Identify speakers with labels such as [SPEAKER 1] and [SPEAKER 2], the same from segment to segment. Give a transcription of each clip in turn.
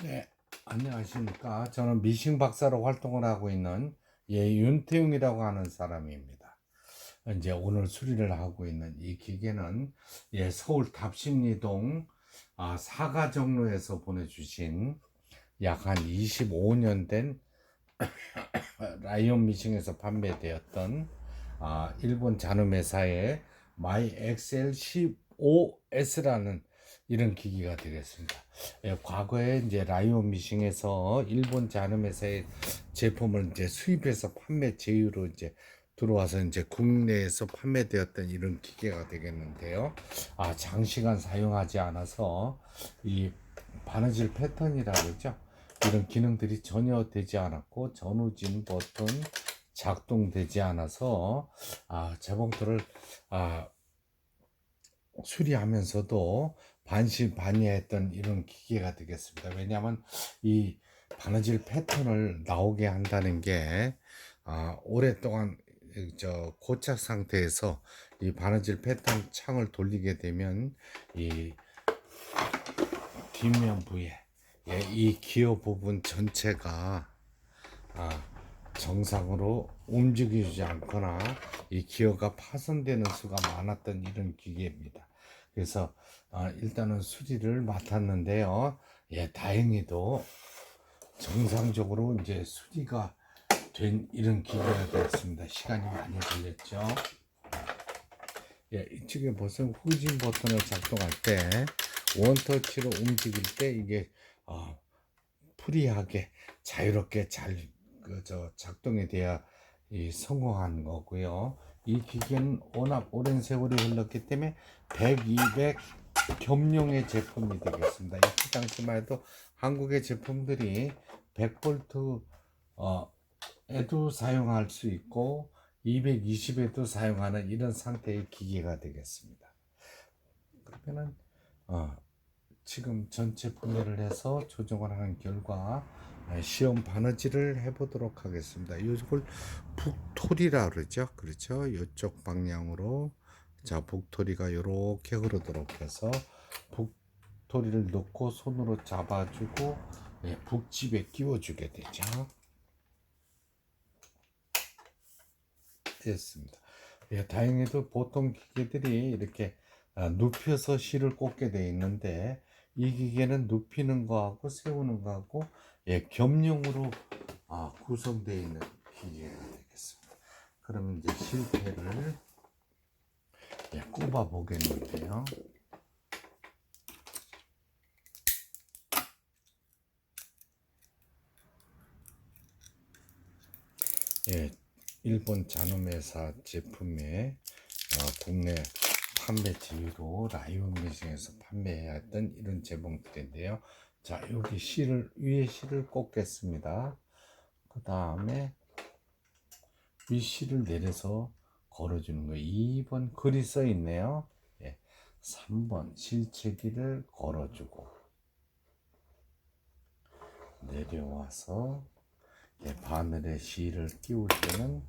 [SPEAKER 1] 네, 안녕하십니까. 저는 미싱 박사로 활동을 하고 있는 예, 윤태웅이라고 하는 사람입니다. 이제 오늘 수리를 하고 있는 이 기계는 예, 서울 답심리동 아, 사가정로에서 보내주신 약 한 25년 된 라이온 미싱에서 판매되었던 아, 일본 잔음 회사의 마이 엑셀 15S라는 이런 기기가 되겠습니다. 예, 과거에 이제 라이온 미싱에서 일본 잔음회사의 제품을 이제 수입해서 판매 제휴로 이제 들어와서 이제 국내에서 판매되었던 이런 기계가 되겠는데요. 아, 장시간 사용하지 않아서 이 바느질 패턴이라 그러죠. 이런 기능들이 전혀 되지 않았고 전후진 버튼 작동되지 않아서 아, 재봉틀을 아, 수리하면서도 반신반의했던 이런 기계가 되겠습니다. 왜냐하면 이 바느질 패턴을 나오게 한다는 게 아, 오랫동안 저 고착 상태에서 이 바느질 패턴 창을 돌리게 되면 이 뒷면 부에 예, 이 기어 부분 전체가 아, 정상으로 움직이지 않거나 이 기어가 파손되는 수가 많았던 이런 기계입니다. 그래서 아, 일단은 수리를 맡았는데요. 예, 다행히도 정상적으로 이제 수리가 된 이런 기계가 되었습니다. 시간이 많이 걸렸죠. 예, 이쪽에 보세요. 후진 버튼을 작동할 때 원터치로 움직일 때 이게 어, 프리하게 자유롭게 잘 그 저 작동이 돼야 이 성공한 거고요. 이 기계는 워낙 오랜 세월이 흘렀기 때문에 100, 200 겸용의 제품이 되겠습니다. 이 당시만 해도 한국의 제품들이 100V 어, 에도 사용할 수 있고 220에도 사용하는 이런 상태의 기계가 되겠습니다. 그러면은 어, 지금 전체 분해를 해서 조정을 하는 결과 네, 시험 바느질을 해보도록 하겠습니다. 이걸 북토리라 그러죠. 그렇죠. 이쪽 방향으로 자 북토리가 이렇게 흐르도록 해서 북토리를 넣고 손으로 잡아주고 예, 북집에 끼워주게 되죠. 됐습니다. 예, 다행히도 보통 기계들이 이렇게 아, 눕혀서 실을 꽂게 돼 있는데 이 기계는 눕히는 거하고 세우는 거하고 예, 겸용으로 아, 구성되어 있는 기계가 되겠습니다. 그러면 이제 실패를 예, 꼽아 보겠는데요. 예, 일본 잔음회사 제품의 어, 국내 판매 지위로 라이온 미싱에서 판매했던 이런 제품들인데요. 자, 여기 실을 위에 실을 꽂겠습니다. 그 다음에 위 실을 내려서 걸어주는 거예요. 2번 글이 써 있네요. 예, 3번 실체기를 걸어주고 내려와서 예, 바늘에 실을 끼울 때는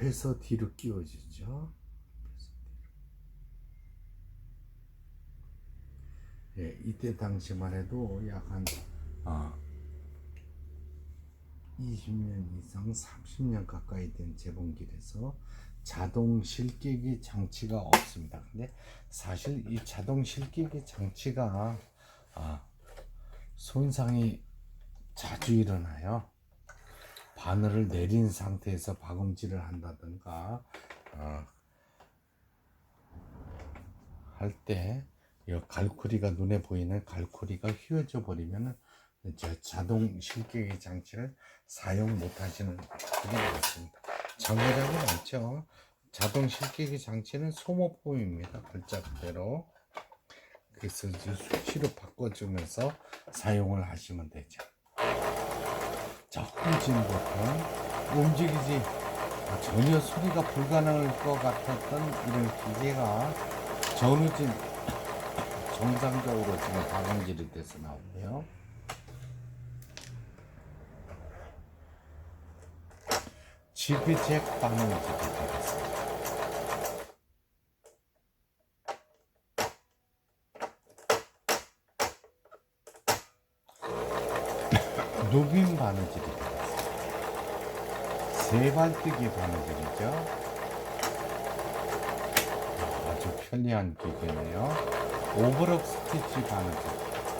[SPEAKER 1] 앞에서 뒤로 끼워지죠. 예, 이때 당시만 해도 약한 아, 20년 이상 30년 가까이 된 재봉길에서 자동 실기기 장치가 없습니다. 근데 사실 이 자동 실기기 장치가 아, 손상이 자주 일어나요. 바늘을 내린 상태에서 박음질을 한다든가 어, 할때 갈고리가 눈에 보이는 갈고리가 휘어져 버리면 자동 실기기 장치를 사용 못 하시는 분이 많습니다. 정의라고 많죠. 자동 실기기 장치는 소모품입니다. 글자 그대로. 그래서 수치로 바꿔주면서 사용을 하시면 되죠. 자, 후진 버튼 움직이지 전혀 수리가 불가능할 것 같았던 이런 기계가 전후진 정상적으로 지금 박음질이 돼서 나오고요. 지그잭 방향이 되겠습니다. 바느질이 들어갔어요. 세발뜨기 바느질이죠. 아주 편리한 기계네요. 오버럭 스티치 바느질.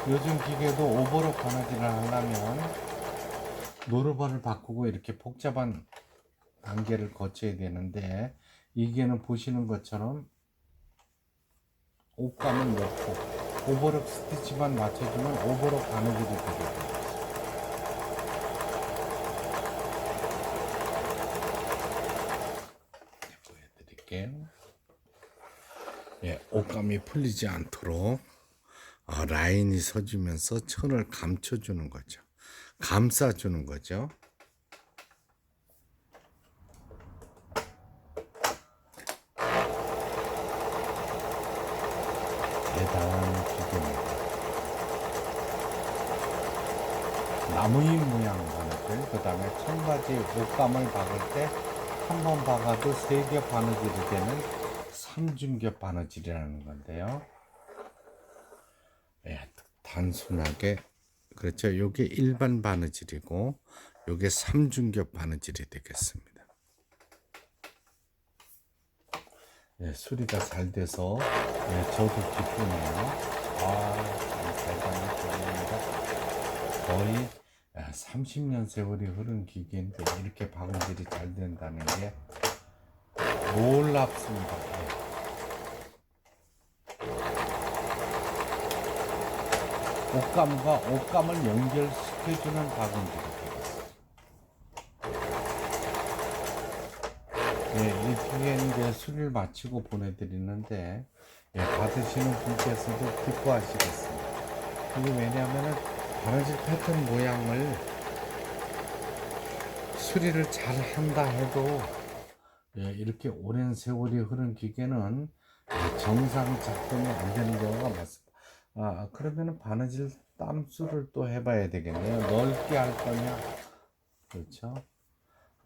[SPEAKER 1] 요즘 기계도 오버럭 바느질을 하려면 노르바를 바꾸고 이렇게 복잡한 단계를 거쳐야 되는데 이게는 보시는 것처럼 옷감을 넣고 오버럭 스티치만 맞춰주면 오버럭 바느질이 되거든요. 보여드릴게요. 예, 옷감이 풀리지 않도록 어, 라인이 서주면서 천을 감춰주는 거죠. 감싸주는 거죠. 대단한 기계입니다. 나무잎 모양 바느질, 그 다음에 청바지 옷감을 박을 때 한 번 박아도 세 겹 바느질이 되는 삼중겹 바느질이라는 건데요. 예, 단순하게 그렇죠. 요게 일반 바느질이고 요게 삼중겹 바느질이 되겠습니다. 예, 수리가 잘 돼서 예, 저도 기쁘네요. 아, 참 대단한 기계입니다. 거의 30년 세월이 흐른 기계인데 이렇게 바느질이 잘 된다는 게 놀랍습니다. 예. 옷감과 옷감을 연결시켜주는 되겠습니다. 예, 이 뒤에 이제 수리를 마치고 보내드리는데 예, 받으시는 분께서도 기뻐하시겠습니다. 이게 왜냐하면 바느질 패턴 모양을 수리를 잘 한다 해도 예, 이렇게 오랜 세월이 흐른 기계는 예, 정상 작동이 안 되는 경우가 많습니다. 아, 그러면은 바느질 땀수를 또 해봐야 되겠네요. 넓게 할 거냐, 그렇죠?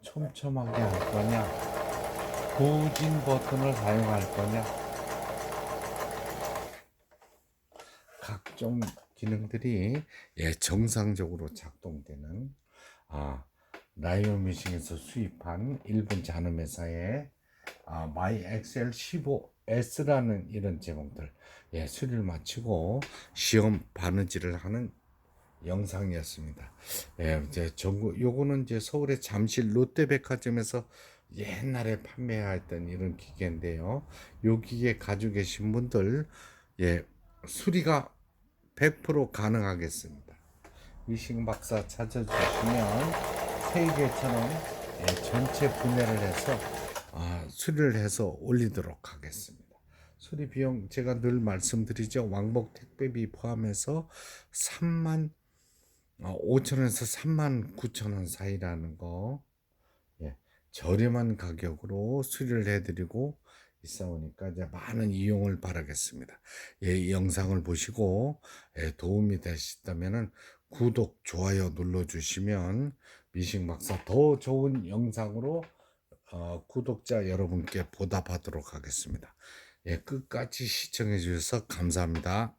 [SPEAKER 1] 촘촘하게 할 거냐, 고진 버튼을 사용할 거냐, 각종 기능들이 예, 정상적으로 작동되는 아, 라이온 미싱에서 수입한 일본 잔음 회사의 아, 마이 엑셀 15S라는 이런 제목들 예, 수리를 마치고 시험 바느질을 하는 영상이었습니다. 예, 이제 전국 요거는 이제 서울의 잠실 롯데백화점에서 옛날에 판매했던 이런 기계인데요. 요 기계 가지고 계신 분들 예, 수리가 100% 가능하겠습니다. 위싱 박사 찾아주시면 세 개처럼 예, 전체 분해를 해서 아, 수리를 해서 올리도록 하겠습니다. 수리 비용 제가 늘 말씀드리죠. 왕복 택배비 포함해서 3만 5천원에서 3만 9천원 사이라는 거 예, 저렴한 가격으로 수리를 해드리고 있사오니까 이제 많은 이용을 바라겠습니다. 예, 이 영상을 보시고 예, 도움이 되셨다면은 구독, 좋아요 눌러주시면 미싱 박사 더 좋은 영상으로 어, 구독자 여러분께 보답하도록 하겠습니다. 예, 끝까지 시청해 주셔서 감사합니다.